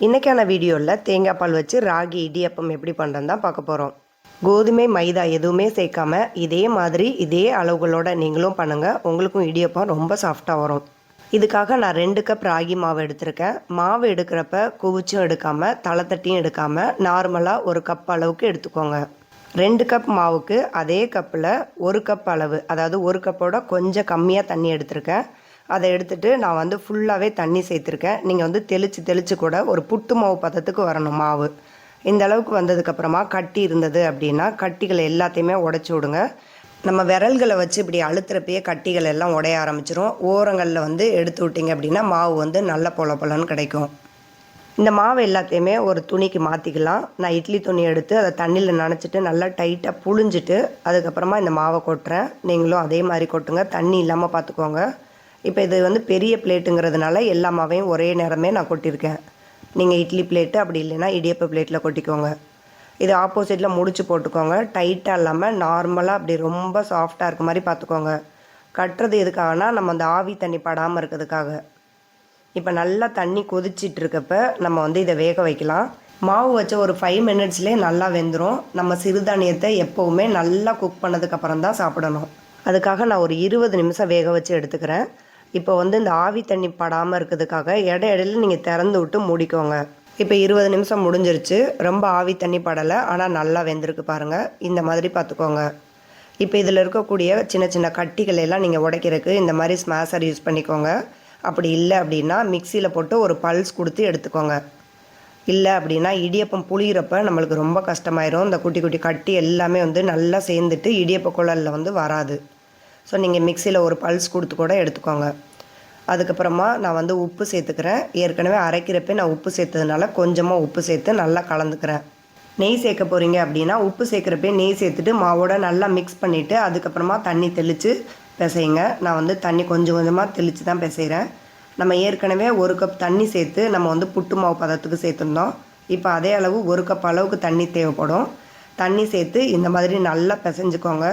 இன்றைக்கான வீடியோவில் தேங்காய் பால் வச்சு ராகி இடியப்பம் எப்படி பண்ணுறதுன்னு தான் பார்க்க போகிறோம் கோதுமை மைதா எதுவுமே சேர்க்காம இதே மாதிரி இதே அளவுகளோட நீங்களும் பண்ணுங்கள் உங்களுக்கும் இடியப்பம் ரொம்ப சாஃப்டாக வரும். இதுக்காக நான் ரெண்டு கப் ராகி மாவு எடுத்திருக்கேன். மாவு எடுக்கிறப்ப குவிச்சும் எடுக்காமல் தலை தட்டியும் எடுக்காமல் நார்மலாக ஒரு கப் அளவுக்கு எடுத்துக்கோங்க. ரெண்டு கப் மாவுக்கு அதே கப்பில் ஒரு கப் அளவு அதாவது ஒரு கப்போட கொஞ்சம் கம்மியாக தண்ணி எடுத்திருக்கேன். அதை எடுத்துகிட்டு நான் வந்து ஃபுல்லாகவே தண்ணி சேர்த்துருக்கேன். நீங்கள் வந்து தெளித்து தெளித்து கூட ஒரு புட்டு மாவு பதத்துக்கு வரணும் மாவு. இந்த அளவுக்கு வந்ததுக்கப்புறமா கட்டி இருந்தது அப்படின்னா கட்டிகளை எல்லாத்தையுமே உடச்சி விடுங்க. நம்ம விரல்களை வச்சு இப்படி அழுத்துறப்பயே கட்டிகள் எல்லாம் உடைய ஆரம்பிச்சிரும். ஓரங்களில் வந்து எடுத்து விட்டிங்க அப்படின்னா மாவு வந்து நல்ல பொல பொலன்னு கிடைக்கும். இந்த மாவு எல்லாத்தையுமே ஒரு துணிக்கு மாற்றிக்கலாம் நான் இட்லி துணி எடுத்து அதை தண்ணியில் நனைச்சிட்டு நல்லா டைட்டாக புழிஞ்சிட்டு அதுக்கப்புறமா இந்த மாவை கொட்டுறேன். நீங்களும் அதே மாதிரி கொட்டுங்க. தண்ணி இல்லாமல் பார்த்துக்கோங்க. இப்போ இது வந்து பெரிய பிளேட்டுங்கிறதுனால எல்லா மாவையும் ஒரே நேரமே நான் கொட்டியிருக்கேன் நீங்கள் இட்லி பிளேட்டு அப்படி இல்லைன்னா இடியப்ப பிளேட்டில் கொட்டிக்கோங்க. இது ஆப்போசிட்டில் முடிச்சு போட்டுக்கோங்க. டைட்டாக இல்லாமல் நார்மலாக அப்படி ரொம்ப சாஃப்டாக இருக்க மாதிரி பார்த்துக்கோங்க கட்டுறது எதுக்காகனா நம்ம அந்த ஆவி தண்ணி படாமல் இருக்கிறதுக்காக. இப்போ நல்லா தண்ணி கொதிச்சிட்டு இருக்கப்ப நம்ம வந்து இதை வேக வைக்கலாம். மாவு வச்ச ஒரு ஃபைவ் மினிட்ஸ்லேயே நல்லா வெந்துடும் நம்ம சிறுதானியத்தை எப்போவுமே நல்லா குக் பண்ணதுக்கப்புறம் தான் சாப்பிடணும். அதுக்காக நான் ஒரு இருபது நிமிஷம் வேக வச்சு எடுத்துக்கிறேன். இப்போ வந்து இந்த ஆவி தண்ணி படாமல் இருக்கிறதுக்காக இட இடையில நீங்கள் திறந்து விட்டு மூடிக்கோங்க. இப்போ இருபது நிமிஷம் முடிஞ்சிருச்சு. ரொம்ப ஆவி தண்ணி படலை. ஆனால் நல்லா வெந்திருக்கு பாருங்கள் இந்த மாதிரி பார்த்துக்கோங்க இப்போ இதில் இருக்கக்கூடிய சின்ன சின்ன கட்டிகள் எல்லாம் நீங்கள் உடைக்கிறதுக்கு இந்த மாதிரி ஸ்மாஷர் யூஸ் பண்ணிக்கோங்க. அப்படி இல்லை அப்படின்னா மிக்சியில் போட்டு ஒரு பல்ஸ் கொடுத்து எடுத்துக்கோங்க. இல்லை அப்படின்னா இடியப்பம் புளியிறப்ப நம்மளுக்கு ரொம்ப கஷ்டமாயிரும். இந்த குட்டி குட்டி கட்டி எல்லாமே வந்து நல்லா சேர்ந்துட்டு இடியப்ப குழலில் வந்து வராது. ஸோ நீங்கள் மிக்சியில் ஒரு பல்ஸ் கொடுத்து கூட எடுத்துக்கோங்க. அதுக்கப்புறமா நான் வந்து உப்பு சேர்த்துக்கிறேன். ஏற்கனவே அரைக்கிறப்ப நான் உப்பு சேர்த்ததுனால கொஞ்சமாக உப்பு சேர்த்து நல்லா கலந்துக்கிறேன். நெய் சேர்க்க போகிறீங்க அப்படின்னா உப்பு சேர்க்குறப்பே நெய் சேர்த்துட்டு மாவோட நல்லா மிக்ஸ் பண்ணிவிட்டு அதுக்கப்புறமா தண்ணி தெளித்து பிசையுங்க. நான் வந்து தண்ணி கொஞ்சம் கொஞ்சமாக தெளித்து தான் பிசைகிறேன் நம்ம ஏற்கனவே ஒரு கப் தண்ணி சேர்த்து நம்ம வந்து புட்டு மாவு பதத்துக்கு சேர்த்துருந்தோம். இப்போ அதே அளவு ஒரு கப் அளவுக்கு தண்ணி தேவைப்படும். தண்ணி சேர்த்து இந்த மாதிரி நல்லா பிசைஞ்சுக்கோங்க.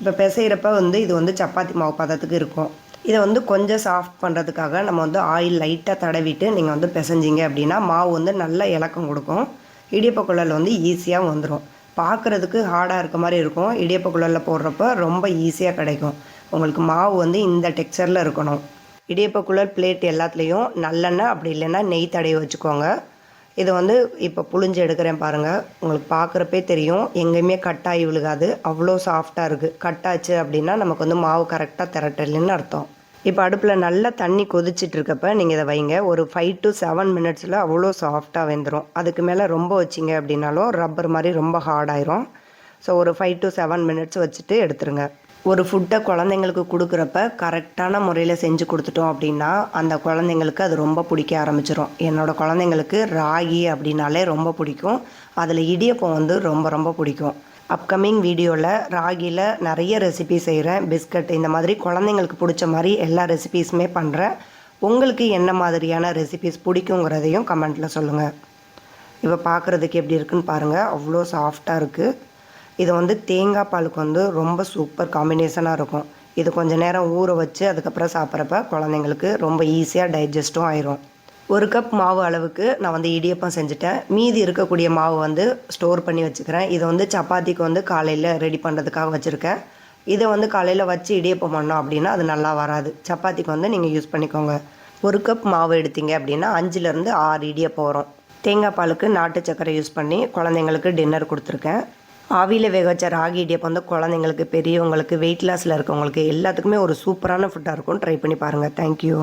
இப்போ பிசைகிறப்ப வந்து இது வந்து சப்பாத்தி மாவு பதத்துக்கு இருக்கும். இதை வந்து கொஞ்சம் சாஃப்ட் பண்ணுறதுக்காக நம்ம வந்து ஆயில் லைட்டாக தடவிட்டு நீங்கள் வந்து பிசைஞ்சிங்க அப்படின்னா மாவு வந்து நல்ல இலக்கம் கொடுக்கும். இடியப்ப குழல் வந்து ஈஸியாக வந்துடும் பார்க்குறதுக்கு ஹார்டாக இருக்க மாதிரி இருக்கும். இடியப்ப குழலில் போடுறப்ப ரொம்ப ஈஸியாக கிடைக்கும். உங்களுக்கு மாவு வந்து இந்த டெக்ஸ்சரில் இருக்கணும். இடியப்ப குழல் பிளேட் எல்லாத்துலேயும் நல்லெண்ணெய் அப்படி இல்லைன்னா நெய் தடவி வச்சுக்கோங்க. இதை வந்து இப்போ புழிஞ்சு எடுக்கிறேன் பாருங்கள் உங்களுக்கு பார்க்குறப்பே தெரியும். எங்கேயுமே கட்டாகி விழுகாது. அவ்வளோ சாஃப்டாக இருக்குது கட்டாச்சு அப்படின்னா நமக்கு வந்து மாவு கரெக்டாக திரட்டலைன்னு அர்த்தம். இப்போ அடுப்பில் நல்லா தண்ணி கொதிச்சிட்டு இருக்கப்ப நீங்கள் இதை வைங்க. ஒரு ஃபைவ் டு செவன் மினிட்ஸில் அவ்வளோ சாஃப்டாக வெந்துடும் அதுக்கு மேலே ரொம்ப வச்சிங்க அப்படின்னாலும் ரப்பர் மாதிரி ரொம்ப ஹார்டாயிரும் ஸோ ஒரு ஃபைவ் டு செவன் மினிட்ஸ் வச்சுட்டு எடுத்துருங்க. ஒரு ஃபுட்டை குழந்தைங்களுக்கு கொடுக்குறப்ப கரெக்டான முறையில் செஞ்சு கொடுத்துட்டோம் அப்படின்னா அந்த குழந்தைங்களுக்கு அது ரொம்ப பிடிக்க ஆரம்பிச்சிடும் என்னோடய குழந்தைங்களுக்கு ராகி அப்படின்னாலே ரொம்ப பிடிக்கும். அதில் இடியப்பம் வந்து ரொம்ப ரொம்ப பிடிக்கும். அப்கமிங் வீடியோவில் ராகியில் நிறைய ரெசிபி செய்கிறேன் பிஸ்கட் இந்த மாதிரி குழந்தைங்களுக்கு பிடிச்ச மாதிரி எல்லா ரெசிபீஸுமே பண்ணுறேன் உங்களுக்கு என்ன மாதிரியான ரெசிபீஸ் பிடிக்குங்கிறதையும் கமெண்ட்டில் சொல்லுங்கள் இப்போ பார்க்குறதுக்கு எப்படி இருக்குன்னு பாருங்கள் அவ்வளோ சாஃப்டாக இருக்குது இது வந்து தேங்காய் பாலுக்கு வந்து ரொம்ப சூப்பர் காம்பினேஷனாக இருக்கும். இது கொஞ்சம் நேரம் ஊற வச்சு அதுக்கப்புறம் சாப்பிட்றப்ப குழந்தைங்களுக்கு ரொம்ப ஈஸியாக டைஜஸ்ட்டும் ஆயிரும். ஒரு கப் மாவு அளவுக்கு நான் வந்து இடியப்பம் செஞ்சுட்டேன். மீதி இருக்கக்கூடிய மாவு வந்து ஸ்டோர் பண்ணி வச்சுக்கிறேன். இதை வந்து சப்பாத்திக்கு வந்து காலையில் ரெடி பண்ணுறதுக்காக வச்சுருக்கேன். இதை வந்து காலையில் வச்சு இடியப்பம் பண்ணோம் அப்படின்னா அது நல்லா வராது. சப்பாத்திக்கு வந்து நீங்கள் யூஸ் பண்ணிக்கோங்க. ஒரு கப் மாவு எடுத்தீங்க அப்படின்னா அஞ்சுலேருந்து ஆறு இடியப்பம் வரும். தேங்காய் பாலுக்கு நாட்டு சர்க்கரை யூஸ் பண்ணி குழந்தைங்களுக்கு டின்னர் கொடுத்துருக்கேன். ஆவியில் வேக வச்ச ராகி இடியப்பம் வந்து குழந்தைங்களுக்கு பெரியவங்களுக்கு வெயிட் லாஸில் இருக்கவங்களுக்கு எல்லாத்துக்குமே ஒரு சூப்பரான ஃபுட்டாக இருக்கும் ட்ரை பண்ணி பாருங்கள் தேங்க்யூ